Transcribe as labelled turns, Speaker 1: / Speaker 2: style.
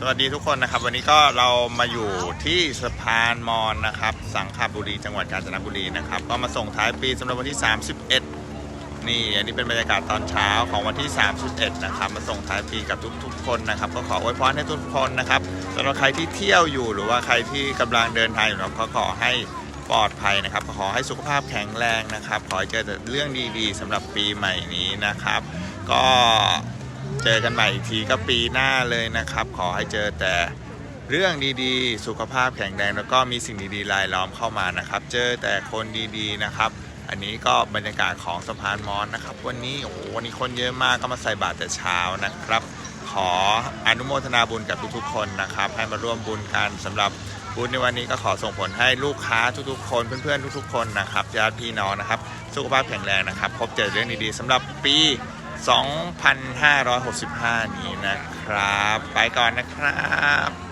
Speaker 1: สวัสดีทุกคนนะครับ วันนี้ก็เรามาอยู่ที่สะพานมอนนะครับ สังขบุรีจังหวัดกาญจนบุรีนะครับ ก็มาส่งท้ายปีสำหรับวันที่ 31 นี่อันนี้เป็นบรรยากาศตอนเช้าของวันที่ 31 นะครับ มาส่งท้ายปีกับทุกๆ คนนะครับ ก็ขออวยพรให้ทุกคนนะครับสำหรับใครที่เที่ยวอยู่หรือว่าใครที่กำลังเดินทางอยู่นะครับก็ขอให้ปลอดภัยนะครับ ขอให้สุขภาพแข็งแรงนะครับ ขอให้เจอแต่เรื่องดีๆสำหรับปีใหม่นี้นะครับ ก็ เจอกันใหม่อีกทีก็ปีหน้าเลยนะครับ ขอให้เจอแต่เรื่องดีๆ สุขภาพแข็งแรงแล้วก็มีสิ่งดีๆรายล้อมเข้ามานะครับ เจอแต่คนดีๆนะครับ อันนี้ก็บรรยากาศของสะพานมอนนะครับ วันนี้โอ้โหวันนี้คนเยอะมากก็มาใส่บาตรแต่เช้านะครับ ขออนุโมทนาบุญกับทุกๆคนนะครับ ให้มาร่วมบุญกันสำหรับบุญในวันนี้ก็ขอส่งผลให้ลูกค้าทุกๆ คนเพื่อนๆทุกๆ คนนะครับญาติพี่น้องนะครับ สุขภาพแข็งแรงนะครับ พบเจอเรื่องดีๆสำหรับปี 2565 นี้นะครับ ไปก่อนนะครับ